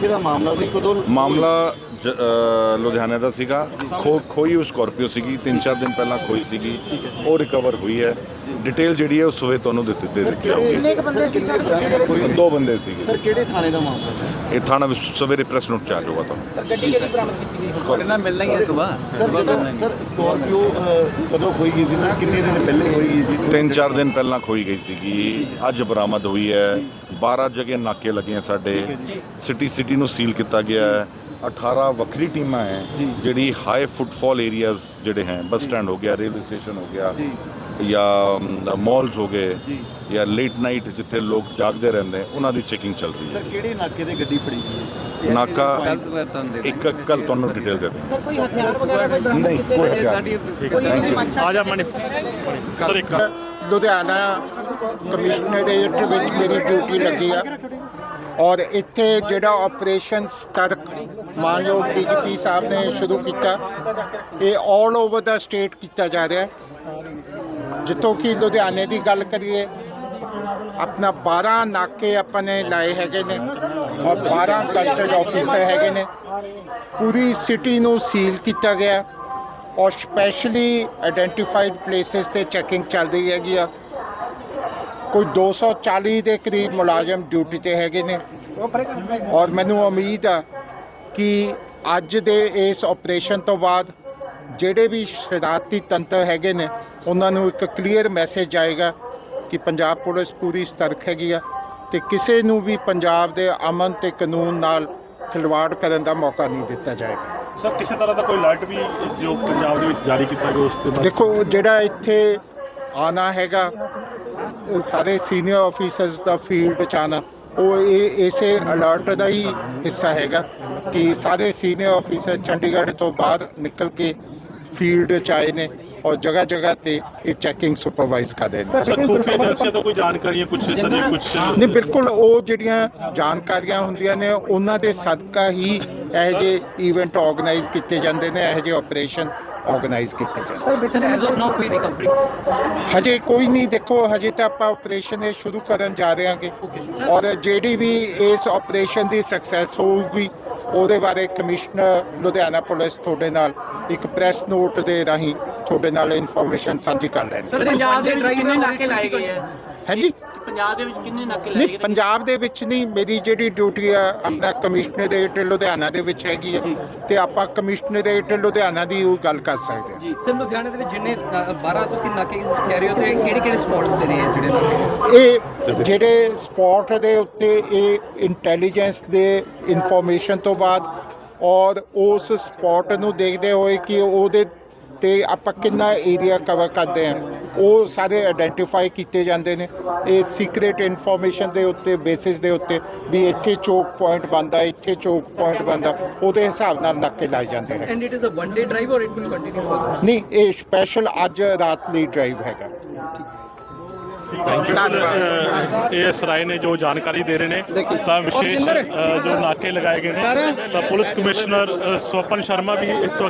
ਕਿੱਥੇ ਦਾ ਮਾਮਲਾ ਸੀ ਕਦੋਂ ਮਾਮਲਾ ਜ- ਅ, ਲੁਧਿਆਣੇ ਦਾ ਸੀਗਾ। ਖੋ ਖੋਈ ਉਹ ਸਕਾਰਪੀਓ ਸੀਗੀ 3-4 ਦਿਨ ਪਹਿਲਾਂ ਖੋਈ ਸੀਗੀ। ਉਹ ਰਿਕਵਰ ਹੋਈ ਹੈ। ਡਿਟੇਲ ਜਿਹੜੀ ਹੈ ਉਹ ਸਵੇਰ ਤੁਹਾਨੂੰ ਦਿੱਤੀ ਦੇ ਦਿੱਤੀ ਜਾਊਗੀ। ਕਿੰਨੇ ਕ ਬੰਦੇ ਸੀ ਸਰ? ਦੋ ਬੰਦੇ ਸੀਗੇ। ਸਰ ਕਿਹੜੇ ਥਾਣੇ ਦਾ ਮਾਮਲਾ ਹੈ ਇਹ ਥਾਣਾ ਵਿੱਚ ਸਵੇਰੇ ਪ੍ਰੈਸ ਨੋਟ ਚ ਆ ਜਾਊਗਾ ਤੁਹਾਨੂੰ ਸਰ ਗੱਡੀ ਕਿਹੜੀ ਬਰਾਮਦ ਕੀਤੀ ਗਈ? ਤੁਹਾਡੇ ਨਾਲ ਮਿਲਣਾ ਹੀ ਹੈ ਸਵੇਰ ਸਰ ਜਦੋਂ ਸਰ ਸਕਾਰਪੀਓ ਕਦੋਂ ਖੋਈ ਗਈ ਸੀ? ਸਰ ਕਿੰਨੇ ਦਿਨ ਪਹਿਲੇ ਖੋਈ ਗਈ ਸੀ? ਤਿੰਨ ਚਾਰ ਦਿਨ ਪਹਿਲਾਂ ਖੋਈ ਗਈ ਸੀਗੀ। ਅੱਜ ਬਰਾਮਦ ਹੋਈ ਹੈ। 12 ਜਗ੍ਹਾ ਨਾਕੇ ਲੱਗੇ ਆ ਸਾਡੇ। ਸਿਟੀ ਸਿਟੀ ਨੂੰ ਸੀਲ ਕੀਤਾ ਗਿਆ ਹੈ। 18 ਵੱਖਰੀ ਟੀਮਾਂ ਹੈ ਜਿਹੜੀ ਹਾਈ ਫੁੱਟਫਾਲ ਏਰੀਆਜ਼ ਜਿਹੜੇ ਹੈ ਬੱਸ ਸਟੈਂਡ ਹੋ ਗਿਆ ਰੇਲਵੇ ਸਟੇਸ਼ਨ ਹੋ ਗਿਆ ਜਾਂ। ਮਾਲਸ ਹੋ ਗਏ ਜਾਂ। ਲੇਟ ਨਾਈਟ ਜਿੱਥੇ ਲੋਕ ਜਾਗਦੇ ਰਹਿੰਦੇ ਹੈ, ਉਹਨਾਂ ਦੀ ਚੈਕਿੰਗ ਚੱਲ ਰਹੀ ਸਰ ਕਿਹੜੇ ਇਲਾਕੇ ਤੇ ਗੱਡੀ ਫੜੀ ਗਈ ਹੈ? ਨਾਕਾ ਇੱਕ ਕੱਲ ਤੁਹਾਨੂੰ ਡਿਟੇਲ ਦੇ ਦੇ ਸਰ ਕੋਈ ਹਥਿਆਰ ਵਗੈਰਾ ਕੋਈ ਨਹੀਂ ਕੋਈ ਹਥਿਆਰ ਨਹੀਂ। ਆ ਜਾ ਮਣੀ ਸਰ ਇੱਕ ਲੁਧਿਆਣਾ ਕਮਿਸ਼ਨਰੇਟ ਵਿੱਚ ਮੇਰੀ ਡਿਊਟੀ ਲੱਗੀ ਆ। ਔਰ ਇੱਥੇ ਜਿਹੜਾ ਆਪਰੇਸ਼ਨ ਸਤਰਕ ਮਾਨਯੋਗ ਡੀਜੀਪੀ ਸਾਹਿਬ ਨੇ ਸ਼ੁਰੂ ਕੀਤਾ, ਇਹ 올 ਓਵਰ ਦਾ ਸਟੇਟ ਕੀਤਾ ਜਾ ਰਿਹਾ ਜਿੱਥੋਂ ਕਿ ਲੁਧਿਆਣੇ ਦੀ ਗੱਲ ਕਰੀਏ, ਆਪਣਾ 12 ਨਾਕੇ ਆਪਾਂ ਨੇ ਲਾਏ ਹੈਗੇ ਨੇ ਔਰ 12 ਕਸਟਡ ਆਫੀਸਰ ਹੈਗੇ ਨੇ। ਪੂਰੀ ਸਿਟੀ ਨੂੰ ਸੀਲ ਕੀਤਾ ਗਿਆ ਔਰ ਸਪੈਸ਼ਲੀ ਆਇਡੈਂਟੀਫਾਈਡ ਪਲੇਸਿਸ ਤੇ ਚੈਕਿੰਗ ਚੱਲ ਰਹੀ ਹੈਗੀ ਆ। ਕੋਈ 240 ਦੇ ਕਰੀਬ ਮੁਲਾਜ਼ਮ ਡਿਊਟੀ ਤੇ ਹੈਗੇ ਨੇ। ਔਰ ਮੈਨੂੰ ਉਮੀਦ ਆ ਕਿ ਅੱਜ ਦੇ ਇਸ ਆਪਰੇਸ਼ਨ ਤੋਂ ਬਾਅਦ ਜਿਹੜੇ ਵੀ ਸ਼ਰਾਰਤੀ ਤੰਤਰ ਹੈਗੇ ਨੇ ਉਹਨਾਂ ਨੂੰ ਇੱਕ ਕਲੀਅਰ ਮੈਸੇਜ ਜਾਏਗਾ ਕਿ ਪੰਜਾਬ ਪੁਲਿਸ ਪੂਰੀ ਸਤਰਕ ਹੈਗੀ ਆ ਤੇ ਕਿਸੇ ਨੂੰ ਵੀ ਪੰਜਾਬ ਦੇ ਅਮਨ ਤੇ ਕਾਨੂੰਨ ਨਾਲ ਖਿਲਵਾੜ ਕਰਨ ਦਾ ਮੌਕਾ ਨਹੀਂ ਦਿੱਤਾ ਜਾਏਗਾ। ਸਰ ਕਿਸੇ ਤਰ੍ਹਾਂ ਦਾ ਕੋਈ ਅਲਰਟ ਵੀ ਜੋ ਪੰਜਾਬ ਦੇ ਵਿੱਚ ਜਾਰੀ ਕੀਤਾ ਗਿਆ ਉਸ ਤੇ ਦੇਖੋ ਜਿਹੜਾ ਇੱਥੇ ਆਣਾ ਹੈਗਾ ਸਾਰੇ ਸੀਨੀਅਰ ਆਫੀਸਰਸ ਦਾ ਫੀਲਡ ਚ ਆਉਣਾ ਉਹ ਇਹ ਇਸੇ ਅਲਰਟ ਦਾ ਹੀ ਹਿੱਸਾ ਹੈਗਾ ਕਿ ਸਾਰੇ ਸੀਨੀਅਰ ਆਫੀਸਰ ਚੰਡੀਗੜ੍ਹ ਤੋਂ ਬਾਹਰ ਨਿਕਲ ਕੇ ਫੀਲਡ ਚ ਆਏ ਨੇ ਔਰ ਜਗ੍ਹਾ ਜਗ੍ਹਾ ਤੇ ਇਹ ਚੈਕਿੰਗ ਸੁਪਰਵਾਈਜ਼ ਨੇ। ਤੋਂ ਕੋਈ ਜਾਣਕਾਰੀਆਂ ਕੁਝ ਦੀ ਕੁਝ ਨਹੀਂ ਬਿਲਕੁਲ ਉਹ ਜਿਹੜੀਆਂ ਜਾਣਕਾਰੀਆਂ ਹੁੰਦੀਆਂ ਨੇ ਉਹਨਾਂ ਦੇ ਸਦਕਾ ਹੀ ਇਹੋ ਜਿਹੇ ਇਵੈਂਟ ਆਰਗੇਨਾਈਜ਼ ਕੀਤੇ ਜਾਂਦੇ ਨੇ ਇਹੋ ਜਿਹੇ ਆਪਰੇਸ਼ਨ ਆਰਗੇਨਾਈਜ਼ ਕੀਤੇ ਨੇ ਸਰ ਐਜ਼ ਆਫ ਨਾਓ ਕੋਈ ਰਿਕਵਰੀ ਹਜੇ ਕੋਈ ਨਹੀਂ ਦੇਖੋ ਹਜੇ ਤਾਂ ਆਪਾਂ ਆਪਰੇਸ਼ਨ ਇਹ ਸ਼ੁਰੂ ਕਰਨ ਜਾ ਰਹੇ ਹਾਂਗੇ। ਔਰ ਜਿਹੜੀ ਵੀ ਇਸ ਆਪਰੇਸ਼ਨ ਦੀ ਸਕਸੈਸ ਹੋਊਗੀ ਉਹਦੇ ਬਾਰੇ ਕਮਿਸ਼ਨਰ ਲੁਧਿਆਣਾ ਪੁਲਿਸ ਤੁਹਾਡੇ ਨਾਲ ਇੱਕ ਪ੍ਰੈਸ ਨੋਟ ਦੇ ਰਾਹੀਂ ਤੁਹਾਡੇ ਨਾਲ ਇਨਫੋਰਮੇਸ਼ਨ ਸਾਂਝੀ ਕਰ ਪੰਜਾਬ ਦੇ ਨਾਕੇ ਲਾਏ ਗਏ ਆ। ਹਾਂਜੀ? ਪੰਜਾਬ ਦੇ ਵਿੱਚ ਕਿੰਨੇ ਨਾਕੇ ਲਾਏ ਨਹੀਂ? ਪੰਜਾਬ ਦੇ ਵਿੱਚ ਨਹੀਂ ਮੇਰੀ ਜਿਹੜੀ ਡਿਊਟੀ ਆ ਆਪਣਾ ਕਮਿਸ਼ਨਰੇਟ ਲੁਧਿਆਣਾ ਦੇ ਵਿੱਚ ਹੈਗੀ ਆ। ਤੇ ਆਪਾਂ ਕਮਿਸ਼ਨਰੇਟ ਲੁਧਿਆਣਾ ਦੀ ਉਹ ਗੱਲ ਕਰ ਸਕਦੇ ਹਾਂ ਜੀ ਸਰ ਲੁਧਿਆਣੇ ਦੇ ਵਿੱਚ ਜਿੰਨੇ ਅ, 12 ਤੁਸੀਂ ਨਾਕੇ ਕਹਿ ਰਹੇ ਹੋ ਤੇ ਕਿਹੜੇ ਕਿਹੜੇ ਸਪੌਟਸ ਤੇ ਨੇ ਜਿਹੜੇ ਨਾਕੇ? ਇਹ ਜਿਹੜੇ ਸਪੌਟ ਦੇ ਉੱਤੇ ਇਹ ਇੰਟੈਲੀਜੈਂਸ ਦੇ ਇਨਫੋਰਮੇਸ਼ਨ ਤੋਂ ਬਾਅਦ ਔਰ ਉਸ ਸਪੌਟ ਨੂੰ ਦੇਖਦੇ ਹੋਏ ਕਿ ਉਹਦੇ ਤੇ ਆਪਾਂ ਕਿੰਨਾ ਏਰੀਆ ਕਵਰ ਕਰਦੇ ਹਾਂ ਉਹ ਸਾਰੇ ਆਇਡੈਂਟੀਫਾਈ ਕੀਤੇ ਜਾਂਦੇ ਨੇ। ਇਹ ਸੀਕ੍ਰੀਟ ਇਨਫੋਰਮੇਸ਼ਨ ਦੇ ਉੱਤੇ ਬੇਸਿਸ ਦੇ ਉੱਤੇ ਵੀ ਇੱਥੇ ਚੋਕ ਪੁਆਇੰਟ ਬੰਦਾ ਇੱਥੇ ਚੋਕ ਪੁਆਇੰਟ ਬੰਦਾ ਉਹਦੇ ਹਿਸਾਬ ਨਾਲ ਨਾਕੇ ਲਾਏ ਜਾਂਦੇ ਨੇ। And it is a one day drive ਔਰ ਇਟ ਵਿਲ ਕੰਟੀਨਿਊ ਨਹੀਂ ਇਹ ਸਪੈਸ਼ਲ ਅੱਜ ਰਾਤ ਲਈ ਡਰਾਈਵ ਹੈਗਾ। ਧੰਨਵਾਦ। ਇਹ ਸਰਾਏ ਨੇ ਜੋ ਜਾਣਕਾਰੀ ਦੇ ਰਹੇ ਨੇ ਤਾਂ ਵਿਸ਼ੇਸ਼ ਜੋ ਨਾਕੇ ਲਗਾਏ ਗਏ ਨੇ ਤਾਂ ਪੁਲਿਸ ਕਮਿਸ਼ਨਰ ਸਵਪਨ ਸ਼ਰਮਾ ਵੀ ਇਸ